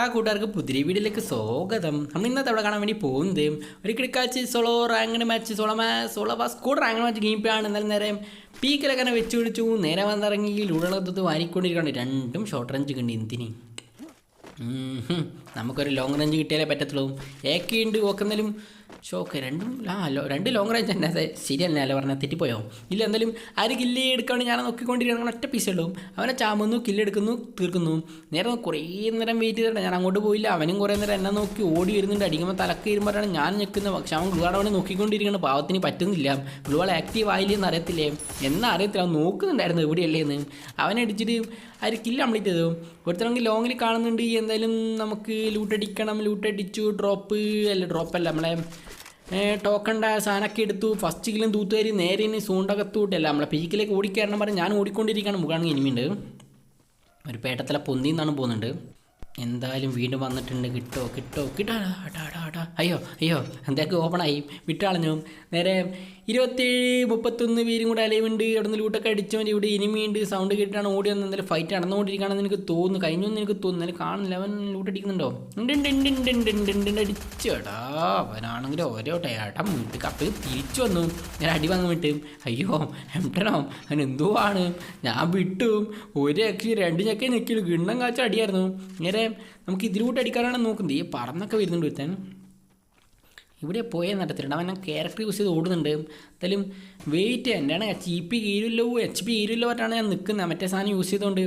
എല്ലാ കൂട്ടുകാർക്കും പുതിരി വീഡിയോയിലേക്ക് സ്വാഗതം. നമ്മൾ ഇന്നത്തെ അവിടെ കാണാൻ വേണ്ടി പോകുന്നത് ഒരു കിടക്കാച്ച് സോളോ റാങ്ക് മാച്ച് സോളോ മാ solo school rank match game ആണ്. എന്നാലും നേരെ പീക്കിലൊക്കെ തന്നെ വെച്ച് പിടിച്ചു നേരെ വന്നിറങ്ങി ഉള്ളടത്ത് വാരിക്കൊണ്ടിരിക്കണം രണ്ടും ഷോർട്ട് റേഞ്ച് കണ്ട് എന്തിന്? നമുക്കൊരു ലോങ് റേഞ്ച് കിട്ടിയാലേ പറ്റത്തുള്ളൂ. ഏക്കെ ഉണ്ട് ഓക്കെന്നാലും ഷോക്ക്. രണ്ടും ആ രണ്ട് ലോങ് റേഞ്ച് തന്നെ അതെ ശരിയല്ല അല്ല പറഞ്ഞാൽ തെറ്റിപ്പോയോ? ഇല്ല എന്തായാലും ആര് കില്ല് എടുക്കുകയാണ് ഞാൻ നോക്കിക്കൊണ്ടിരിക്കണം ഒറ്റ പീസേ ഉള്ളൂ. അവനെ ചാമുന്നു കില്ലെടുക്കുന്നു തീർക്കുന്നു. നേരെ കുറേ നേരം വെയിറ്റ് ചെയ്തിട്ടുണ്ട്. ഞാൻ അങ്ങോട്ട് പോയില്ല. അവനും കുറേ നേരം എന്നെ നോക്കി ഓടി വരുന്നുണ്ട്. അടിക്കുമ്പോൾ തലക്ക് വരുമ്പോഴാണ് ഞാൻ നിൽക്കുന്നത് പക്ഷെ അവൻ ഗ്ലൂവാട് അവനെ നോക്കിക്കൊണ്ടിരിക്കുകയാണ് പാവത്തിന് പറ്റുന്നില്ല. ഗ്ലൂവാൾ ആക്റ്റീവ് ആയില്ലേ എന്ന് അറിയത്തില്ലേ എന്നാ അറിയത്തില്ല. അവൻ നോക്കുന്നുണ്ടായിരുന്നു എവിടെയല്ലേ എന്ന്. അവനടിച്ചിട്ട് ആര് കില്ല് കംപ്ലീറ്റ് ചെയ്തു. ഒരുത്തരമെങ്കിൽ ലോങ്ങിൽ കാണുന്നുണ്ട്. എന്തായാലും നമുക്ക് ലൂട്ടടിക്കണം ലൂട്ടടിച്ചു ഡ്രോപ്പ് അല്ല ഡ്രോപ്പ് അല്ല. നമ്മളെ ടോക്കണ്ട സാധനമൊക്കെ എടുത്തു. ഫസ്റ്റ് തൂത്തുകയറി നേരെ ഇനി സൂണ്ടകത്തൂട്ടല്ല നമ്മളെ പീക്കിലേക്ക് ഓടിക്കയറണം പറഞ്ഞ് ഞാൻ ഓടിക്കൊണ്ടിരിക്കുകയാണ്. മുഖാണെങ്കിൽ ഇനിമിണ്ട് ഒരു പേട്ടത്തിലെ പൊന്തിന്നാണ് പോകുന്നുണ്ട്. എന്തായാലും വീണ്ടും വന്നിട്ടുണ്ട്. കിട്ടോ കിട്ടോ കിട്ടാടാ അയ്യോ അയ്യോ എന്തൊക്കെ ഓപ്പണായി. വിട്ടാളഞ്ഞു. നേരെ ഇരുപത്തേഴ് മുപ്പത്തൊന്ന് പേരും കൂടെ അലൈവുണ്ട് അവിടെ നിന്ന് ലൂട്ടൊക്കെ അടിച്ചവൻ ഇവിടെ ഇനിമിയുണ്ട് സൗണ്ട് കേട്ടിട്ടാണ് ഓടി വന്നത്. എന്തായാലും ഫൈറ്റ് നടന്നുകൊണ്ടിരിക്കുകയാണെന്ന് എനിക്ക് തോന്നുന്നു. കഴിഞ്ഞൊന്നും എനിക്ക് തോന്നുന്നു. എന്നാലും കാണുന്നില്ല. അവൻ ലൂട്ടടിക്കുന്നുണ്ടോ അടിച്ചടാ. അവനാണെങ്കിൽ ഓരോ ടേട്ടം വീട്ടിൽ കപ്പ് തിരിച്ചു വന്നു. ഞാൻ അടി വാങ്ങാൻ വിട്ടും അയ്യോ എംട്ടനോ അവൻ എന്തോ ആണ്? ഞാൻ വിട്ടു. ഒരു അക്ഷി രണ്ട് ചക്കി നിൽക്കില്ല ഗിണ്ണം കാച്ച അടിയായിരുന്നു. നേരെ നമുക്ക് ഇതിലൂട്ട് അടിക്കാനാണ് നോക്കുന്നത്. ഈ പറന്നൊക്കെ വരുന്നുണ്ട് വിത്താൻ ഇവിടെ പോയ നടത്തിയിട്ടുണ്ട് അവൻ ക്യാരക്ടർ യൂസ് ചെയ്ത് ഓടുന്നുണ്ട്. എന്തായാലും വെയിറ്റ് എന്റെയാണ് എച്ച് പി കീരുമല്ലോ എച്ച് പി കീരുമല്ലോ പറഞ്ഞാണ് ഞാൻ നിൽക്കുന്നത്. മറ്റേ സാധനം യൂസ് ചെയ്തുകൊണ്ട്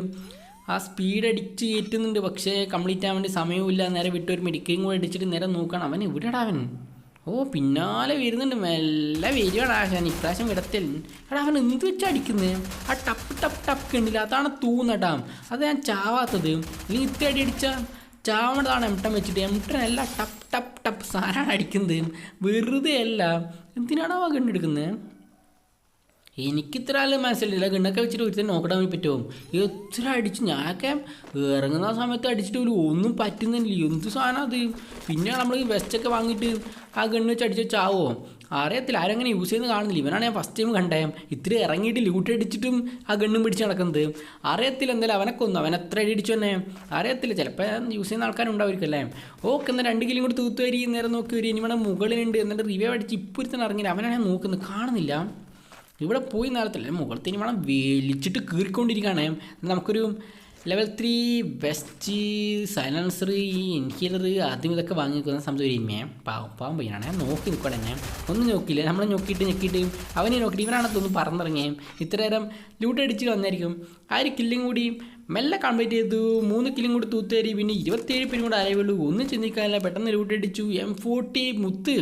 ആ സ്പീഡ് അടിച്ച് കയറ്റുന്നുണ്ട് പക്ഷേ കംപ്ലീറ്റ് ആവാൻ വേണ്ടി സമയമില്ല നേരെ വിട്ട് ഒരു മെഡിക്കലും കൂടെ അടിച്ചിട്ട് നേരെ നോക്കണം. അവൻ ഇവിടെടാ അവൻ? ഓ പിന്നാലെ വരുന്നുണ്ട്. മെല്ലെ വരികയാണ് ആശാൻ. ഇപ്രാവശ്യം വിടത്തിൽ. എടാ അവൻ എന്ത് വെച്ചാൽ അടിക്കുന്നത് ആ ടപ്പ് ടപ്പ് ടപ്പ് കണ്ടില്ല? അതാണ് തൂന്നട്ടാം അത് ഞാൻ ചാവാത്തത്. ഇത്ര അടി അടിച്ചാൽ ചാവണതാണ് എംട്ടം വെച്ചിട്ട്. എല്ലാം ടപ്പ് സാരാണ് അടിക്കുന്നത് വെറുതെ അല്ല എന്തിനാണ് അവ എനിക്കിത്ര ആൾ മനസ്സിലില്ല ഗണ്ണൊക്കെ വെച്ചിട്ട് ഒരുത്തന്നെ നോക്കടാൻ പറ്റുമോ? എത്ര അടിച്ച് ഞാനൊക്കെ ഇറങ്ങുന്ന സമയത്ത് അടിച്ചിട്ട് പോലും ഒന്നും പറ്റുന്നില്ല. എന്ത് സാധനം അത്? പിന്നെ നമ്മൾ വെസ്റ്റൊക്കെ വാങ്ങിയിട്ട് ആ ഗണ്ണ് വെച്ച് അടിച്ച് ചാവോ അറിയത്തില്ല. ആരെങ്ങനെ യൂസ് ചെയ്യുന്നത് കാണുന്നില്ല. ഇവനാണ് ഞാൻ ഫസ്റ്റ് ടൈം കണ്ടേ ഇത്ര ഇറങ്ങിയിട്ട് ലൂട്ട് അടിച്ചിട്ടും ആ ഗണ്ണും പിടിച്ച് നടക്കുന്നത്. അറിയത്തില്ല എന്തായാലും അവനെ കൊന്നു അവൻ എത്ര അടി അടിച്ചു തന്നെ അറിയത്തില്ല. ചിലപ്പോൾ യൂസ് ചെയ്യുന്ന ആൾക്കാരുണ്ടാവുമായിരിക്കും അല്ലേ? ഓക്കെ എന്നാൽ രണ്ട് കിലും കൂടി തൂത്തു വരി നേരം നോക്കി വരി. ഇനി വേണം മുകളിലുണ്ട്. എന്നിട്ട് റിവ്യൂ അടിച്ച് ഇപ്പോൾ ഒരുത്തന്നെ ഇറങ്ങില്ല അവനാണ് ഞാൻ നോക്കുന്നത്. കാണുന്നില്ല. ഇവിടെ പോയി നേരത്തില്ല. മുകളത്തിന് വേണം വലിച്ചിട്ട് കീറിക്കൊണ്ടിരിക്കുകയാണ്. നമുക്കൊരു ലെവൽ ത്രീ വെസ്റ്റ് സൈലൻസർ ഈ ഇൻഹീലർ ആദ്യം ഇതൊക്കെ വാങ്ങി നിൽക്കുന്ന സമയത്ത് ഒരു ഇമ്മയെ പാവം പാവം പയ്യനാണ്. നോക്കി നിൽക്കണം എന്നെ. ഒന്നും നോക്കിയില്ല. നമ്മളെ നോക്കിയിട്ട് ഞെക്കിയിട്ട് അവനെ നോക്കിയിട്ട് ഇവനാണ് തോന്നുന്നു ഇത്ര നേരം ലൂട്ട് അടിച്ച് വന്നായിരിക്കും. ആ ഒരു കില്ലും കൂടി മെല്ലെ കംപ്ലീറ്റ് ചെയ്തു. മൂന്ന് കില്ലും കൂടി തൂത്തേരി പിന്നെ ഇരുപത്തേഴ് പേരും കൂടെ ഉള്ളൂ. ഒന്നും ചിന്തിക്കാനില്ല. പെട്ടെന്ന് ലൂട്ട് അടിച്ചു. എം ഫോർട്ടി മുത്ത്.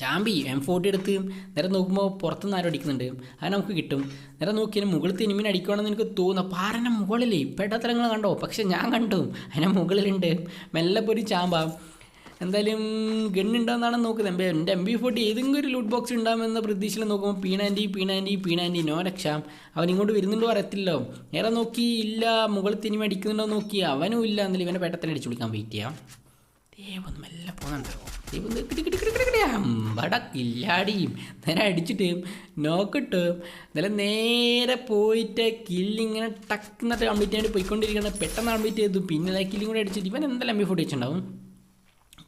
ചാമ്പി എം ഫോർട്ടി എടുത്ത് നേരെ നോക്കുമ്പോൾ പുറത്തുനിന്ന് ആരും അടിക്കുന്നുണ്ട്. അത് നമുക്ക് കിട്ടും. നേരെ നോക്കിയാൽ മുകളിൽ തിരുമീൻ അടിക്കുകയാണെന്ന് എനിക്ക് തോന്നുന്നു. പാറന്റെ ഇപ്പോഴത്തെ തരങ്ങൾ കണ്ടോ? പക്ഷെ ഞാൻ കണ്ടു. അതിന്റെ മുകളിലുണ്ട്. മെല്ലെ പോയി ചാമ്പ. എന്തായാലും ഗണ്ണുണ്ടോന്നാണ് നോക്കുന്നത്. എം എന്റെ എം ബി ഫോർട്ടി ഏതെങ്കിലും ഒരു ലൂട്ട് ബോക്സ് ഉണ്ടാകുമെന്ന പ്രതീക്ഷയിൽ നോക്കുമ്പോൾ പീണാന്റി പീണാന്റി പീണാന്റി നോ രക്ഷ. അവൻ ഇങ്ങോട്ട് വരുന്നുണ്ടോ അറിയത്തില്ലോ. നേരെ നോക്കി ഇല്ല മുകളിൽ തിരുമി അടിക്കുന്നുണ്ടോ നോക്കി. അവനും ഇല്ല. എന്നാലും ഇവനെ പെട്ടെന്ന് അടിച്ചു കൊടുക്കാൻ വെയിറ്റ് ചെയ്യാം. ദേവൊന്നും മെല്ലെ പോകുന്നുണ്ട് അമ്പടക്കില്ലാടിയും നേരെ അടിച്ചിട്ട് നോക്കിട്ട് ഇന്നലെ നേരെ പോയിട്ട് കില്ലിങ്ങനെ ടക്കുന്നിട്ട് കംപ്ലീറ്റ് ആയിട്ട് പോയിക്കൊണ്ടിരിക്കുന്നത് പെട്ടെന്ന് കംപ്ലീറ്റ് ചെയ്തു. പിന്നെ കില്ലിങ് കൂടെ അടിച്ചിട്ട് ഇവൻ എന്തെല്ലാം എം ബി വെച്ചിട്ടുണ്ടാവും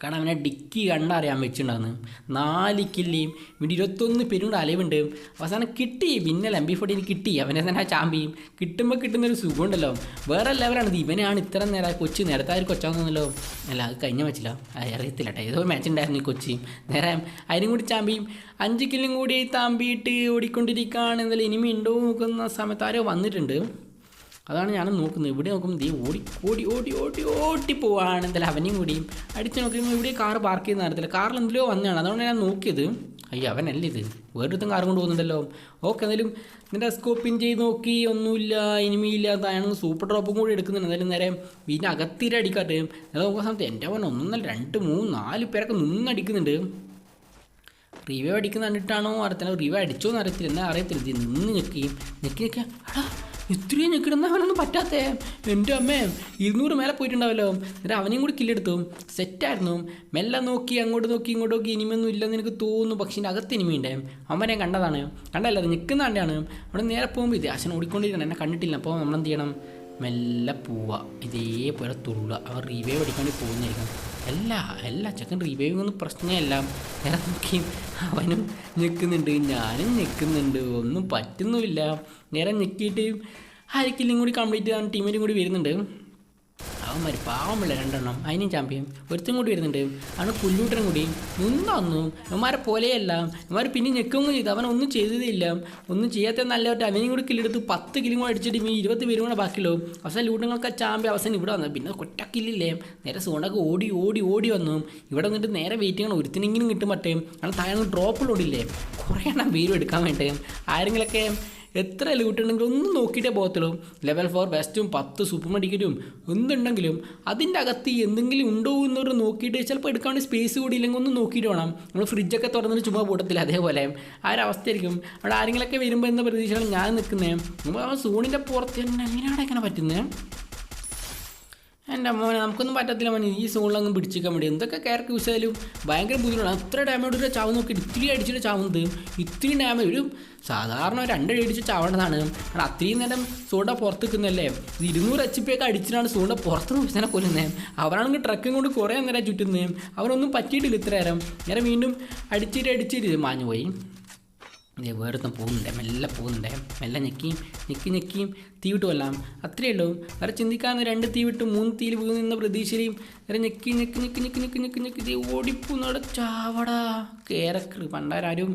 കാരണം അവനെ ഡിക്കി കണ്ടറിയാൻ വെച്ചിട്ടുണ്ടാകുന്നു നാല് കില്ലിയും പിന്നെ ഇരുപത്തൊന്ന് പേരും അലവുണ്ട്. അവസാനം കിട്ടി. പിന്നെ എം ബി ഫോർട്ടീൻ കിട്ടി. അവനെ തന്നെ ചാമ്പിയും കിട്ടുമ്പോൾ കിട്ടുന്നൊരു സുഖമുണ്ടല്ലോ. വേറെ ലെവലാണ് ഇത് ഇവനാണ് ഇത്ര നേരം കൊച്ചി നേരത്തെ ആ ഒരു കൊച്ചാവുന്നല്ലോ അല്ല അത് കഴിഞ്ഞ മാച്ചില്ല അറിയത്തില്ല കേട്ടോ ഏതോ മാച്ച് ഉണ്ടായിരുന്നു ഈ കൊച്ചി. നേരെ അതിനും കൂടി ചാമ്പിയും അഞ്ച് കില്ലും കൂടി താമ്പിയിട്ട് ഓടിക്കൊണ്ടിരിക്കുകയാണ് എന്നാലും ഇനിമി ഉണ്ടോ നോക്കുന്ന സമയത്ത് ആരോ വന്നിട്ടുണ്ട്. അതാണ് ഞാൻ നോക്കുന്നത്. ഇവിടെ നോക്കുമ്പോൾ ദേ ഓടി ഓടി ഓടി ഓടി ഓടി പോവാണ്. എന്തായാലും അവനെയും കൂടിയും അടിച്ചു നോക്കുമ്പോൾ ഇവിടെ കാർ പാർക്ക് ചെയ്യുന്ന നേരത്തില്ല കാറിൽ എന്തിലോ വന്നതാണ്. അതുകൊണ്ട് ഞാൻ നോക്കിയത്. അയ്യോ അവനല്ല ഇത്. വേറൊരുത്തും കാർ കൊണ്ട് പോകുന്നുണ്ടല്ലോ. ഓക്കെ എന്തായാലും നിന്റെ സ്കോപ്പിൻ ചെയ്ത് നോക്കി. ഒന്നുമില്ല ഇനിമിയില്ല അതാണ് സൂപ്പർ ഡ്രോപ്പും കൂടി എടുക്കുന്നുണ്ട്. എന്തായാലും നേരെ വീടിന് അകത്തിര അടിക്കാട്ടെ. അത് നോക്കുന്ന സമയത്ത് എന്റെ അവൻ ഒന്നല്ല രണ്ട് മൂന്ന് നാല് പേരൊക്കെ നിന്നടിക്കുന്നുണ്ട് റിവ്യൂ അടിക്കുന്ന കണ്ടിട്ടാണോ അറിയത്തില്ല. റിവ്യൂ അടിച്ചോ എന്ന് അറിയത്തില്ല. എന്നാ അറിയത്തില്ല. ഇത് നിന്ന് നിൽക്കുകയും ഞെക്കി. എടാ ഇത്രയും ഞെക്കിടുന്ന അവനൊന്നും പറ്റാത്തേ? എന്റെ അമ്മേ ഇരുന്നൂറ് മേലെ പോയിട്ടുണ്ടാവല്ലോ. എന്നിട്ട് അവനെയും കൂടി കില്ലെടുത്തു. സെറ്റായിരുന്നു. മെല്ലെ നോക്കി അങ്ങോട്ട് നോക്കി ഇങ്ങോട്ട് നോക്കി ഇനിമയൊന്നും ഇല്ലെന്ന് എനിക്ക് തോന്നുന്നു. പക്ഷേ എന്റെ അകത്ത് ഇനിമയുണ്ടേ. അവനെ കണ്ടതാണ്. കണ്ടല്ല അത് നിൽക്കുന്ന കണ്ടാണ്. അവിടെ നേരെ പോകുമ്പോൾ ഇത് അച്ഛൻ ഓടിക്കൊണ്ടിരിക്കണം എന്നെ കണ്ടിട്ടില്ല. അപ്പോൾ നമ്മളെന്ത് ചെയ്യണം? മെല്ലെ പോവുക ഇതേപോലെ തുള്ളുക അവർ റിവൈവ് പഠിക്കാണ്ട് പോകുന്നതായിരിക്കണം പോകുന്നതായിരിക്കും. അല്ല അല്ല ചെക്കൻ റീവൈവ് ഒന്നും പ്രശ്നമല്ല ഞാൻ നോക്കി അവനും നിൽക്കുന്നുണ്ട് ഞാനും നിൽക്കുന്നുണ്ട് ഒന്നും പറ്റുന്നുമില്ല. നേരെ ഞെക്കിയിട്ട് ആയിരിക്കില്ലും കൂടി കംപ്ലീറ്റ് ചെയ്യാൻ ടീമിനും കൂടി വരുന്നുണ്ട്. അവന്മാർ പാവമുള്ള രണ്ടെണ്ണം അതിനും ചാമ്പ്യൻ ഒരുത്തും കൂടി വരുന്നുണ്ട്. അവന് പുല്ലൂട്ടനും കൂടി. നിന്നു അവന്മാരെ പോലെയല്ല. അവന്മാർ പിന്നെ ഞെക്കൊന്നും ചെയ്തു അവൻ ഒന്നും ചെയ്തതില്ല. ഒന്നും ചെയ്യാത്ത നല്ലതായിട്ട് അവനെയും കൂടി കില്ലെടുത്ത് പത്ത് കിലും കൂടെ അടിച്ചിട്ട് ഈ ഇരുപത് പേരും കൂടെ ബാക്കിയുള്ളൂ. അവസാനം ലൂട്ടങ്ങൾക്ക് ചാമ്പ്യൻ അവസാനം ഇവിടെ വന്നു. പിന്നെ കൊറ്റ കില്ലില്ലേ നേരെ സോണ്ടൊക്കെ ഓടി ഓടി ഓടി വന്നു. ഇവിടെ വന്നിട്ട് നേരെ വെയിറ്റ് ചെയ്യണം ഒരുത്തിനെങ്കിലും കിട്ടും പറ്റേ അവൻ താഴെ ഡ്രോപ്പിലോടില്ലേ കുറേ എണ്ണം പേരും എടുക്കാൻ വേണ്ടി? ആരെങ്കിലൊക്കെ എത്ര ലൂട്ട് ഉണ്ടെങ്കിലും ഒന്നും നോക്കിയിട്ടേ പോകത്തുള്ളൂ. ലെവൽ ഫോർ ബെസ്റ്റും പത്ത് സൂപ്പർ മെഡിക്കറ്റും എന്തുണ്ടെങ്കിലും അതിന്റെ അകത്ത് എന്തെങ്കിലും ഉണ്ടോ എന്നൊരു നോക്കിയിട്ട് ചിലപ്പോൾ എടുക്കാൻ സ്പേസ് കൂടി ഇല്ലെങ്കിൽ ഒന്ന് നോക്കിയിട്ട് വേണം. നമ്മൾ ഫ്രിഡ്ജൊക്കെ തുറന്നിട്ട് ചുമ്മാ കൂട്ടത്തില്ല അതേപോലെ. ആ ഒരു അവസ്ഥയായിരിക്കും. അവിടെ ആരെങ്കിലൊക്കെ വരുമ്പോൾ എന്ന പ്രതീക്ഷയാണ് ഞാൻ നിൽക്കുന്നത് നമ്മൾ ആ സൂണിന്റെ പുറത്ത് തന്നെ എങ്ങനെയാണ് ഇങ്ങനെ പറ്റുന്നത് എന്റെ മോനെ നമുക്കൊന്നും പറ്റത്തില്ല മോനെ. ഈ സോണിലങ്ങ് പിടിച്ചിരിക്കാൻ വേണ്ടി. എന്തൊക്കെ ക്യാരക്ടർ യൂസ് ചെയ്താലും ഭയങ്കര ബുദ്ധിമുട്ടാണ്. അത്ര ഡാമേജ് ഒരു ചാവ് നോക്കി. ഇത്തിരി അടിച്ചിട്ട് ചാവുന്നത്. ഇത്തിരി ഡാമേജ് ഒരു സാധാരണ ഒരു രണ്ടടി അടിച്ച് ചാവേണ്ടതാണ്. കാരണം അത്രയും നേരം സോണ്ട പുറത്ത് നിൽക്കുന്നല്ലേ ഇത് ഇരുന്നൂറ് എച്ച് പി ഒക്കെ അടിച്ചിട്ടാണ് സോണ്ട പുറത്ത് നോക്കിച്ചാൽ കൊല്ലുന്നത് അവരാണെങ്കിൽ ട്രക്കും കൊണ്ട് കുറേ നേരം ചുറ്റുന്നത്. അവരൊന്നും പറ്റിയിട്ടില്ല ഇത്ര നേരം. ഇങ്ങനെ വീണ്ടും അടിച്ചിട്ട് അടിച്ചിട്ട് മാഞ്ഞു പോയി. വേറൊരുത്തം പോകുന്നുണ്ട് മെല്ലെ പോകുന്നുണ്ട് മെല്ലെ ഞെക്കിയും ഞെക്കി ഞെക്കിയും തീ വിട്ടു കൊല്ലാം അത്രയേ ഉള്ളൂ. വേറെ ചിന്തിക്കാന്ന് രണ്ട് തീ വിട്ട് മൂന്ന് തീയിൽ വീണ് എന്ന പ്രതീക്ഷയിലും വേറെ ഞെക്കി ഞെക്കി ഞെക്കി ഞെക്കി ഞെക്കി ഞെക്കി ഞെക്കി. ഇത് ഓടിപ്പോന്നവിടെ ചാവടാ. കേരക്കർ പണ്ടാരും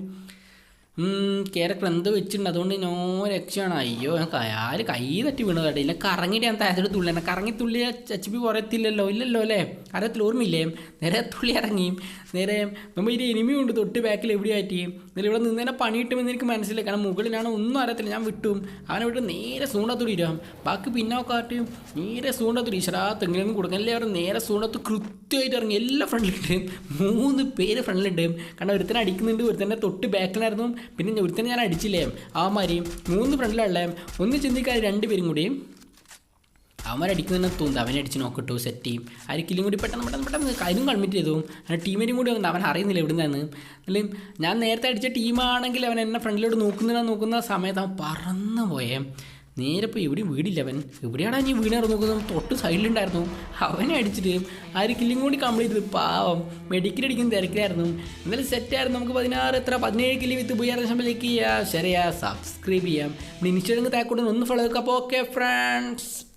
കേരക്കർ എന്തോ വെച്ചിട്ടുണ്ട്. അതുകൊണ്ട് ഞാൻ രക്ഷയാണ്. അയ്യോ ഞാൻ കയാൽ കൈ തട്ടി വീണതായിട്ട് ഇല്ല കറങ്ങിയിട്ട് ഞാൻ താഴത്തോട് തുള്ളി കറങ്ങി തുള്ളി ചച്ചിപ്പി കുറയത്തില്ലല്ലോ ഇല്ലല്ലോ അല്ലേ? അറിയത്തില്ല ഓർമ്മയില്ലേ നേരെ തുള്ളി ഇറങ്ങി നേരെ നമ്മൾ ഒരു എനിമി ഉണ്ട് തൊട്ട് ബാക്കിൽ എവിടെയായിട്ട് നേരെ ഇവിടെ നിന്ന് തന്നെ പണി കിട്ടുമെന്ന് എനിക്ക് മനസ്സിലായി. കാരണം മുകളിലാണ് ഒന്നും അറിയത്തില്ല. ഞാൻ വിട്ടും. അവനെ വിട്ട് നേരെ സൂണ്ടത്തോട് ഇരാം ബാക്കി പിന്നോക്കാട്ട് നേരെ സൂണ്ടത്തോട് ഈശ്വരാ തെങ്ങിലൊന്നും കൊടുക്കല്ലേ അവർ നേരെ സൂണ്ടത്ത് കൃത്യമായിട്ട് ഇറങ്ങി എല്ലാ ഫ്രണ്ടിലുണ്ട് മൂന്ന് പേര് ഫ്രണ്ടിലുണ്ട് കാരണം ഒരുത്തനെ അടിക്കുന്നുണ്ട് ഒരുത്തന്നെ തൊട്ട് ബാക്കിലായിരുന്നു പിന്നെ ഒരുത്തനെ ഞാൻ അടിച്ചില്ലേ? ആ മാതിരി മൂന്ന് ഫ്രണ്ടിലുള്ള ഒന്ന് ചിന്തിക്കാതെ രണ്ട് പേരും കൂടി അവന്മാരടിക്കുന്നതിനെ തോന്നുന്നു. അവനെ അടിച്ച് നോക്കട്ടു സെറ്റ് ചെയ്യും ആരിക്കലും കൂടി പെട്ടെന്ന് പെട്ടെന്ന് പെട്ടെന്ന് കാര്യം കൺമിറ്റ് ചെയ്തു. അങ്ങനെ ടീമിനും കൂടി വന്നു അവൻ അറിയുന്നില്ല എവിടെ നിന്നാണ് അല്ലെങ്കിൽ ഞാൻ നേരത്തെ അടിച്ച ടീമാണെങ്കിൽ അവൻ എന്നെ ഫ്രണ്ടിലോട്ട് നോക്കുന്ന നോക്കുന്ന സമയത്ത് അവൻ പറന്നു പോയേ. നേരെ ഇപ്പോൾ എവിടെയും വീടില്ല അവൻ. എവിടെയാണ് നീ വീണാറ് നോക്കുന്നത് തൊട്ട് സൈഡിലുണ്ടായിരുന്നു അവനെ അടിച്ചിട്ട് ആയിരിക്കില്ലും കൂടി കംപ്ലീറ്റ് ചെയ്തു. പാവം. മെഡിക്കൽ അടിക്കുന്ന തിരക്കിലായിരുന്നു. എന്നാലും സെറ്റായിരുന്നു നമുക്ക് പതിനാറ് എത്ര? പതിനേഴ് കിലി വിത്ത് പോയി അറിയാൻ ലൈക്ക് ചെയ്യുക ശരിയാ സബ്സ്ക്രൈബ് ചെയ്യാം. ഇൻസ്റ്റാഗ്രാം താക്കോട്ട്. ഒന്ന് ഫോളോ ഓക്കെ ഫ്രണ്ട്സ്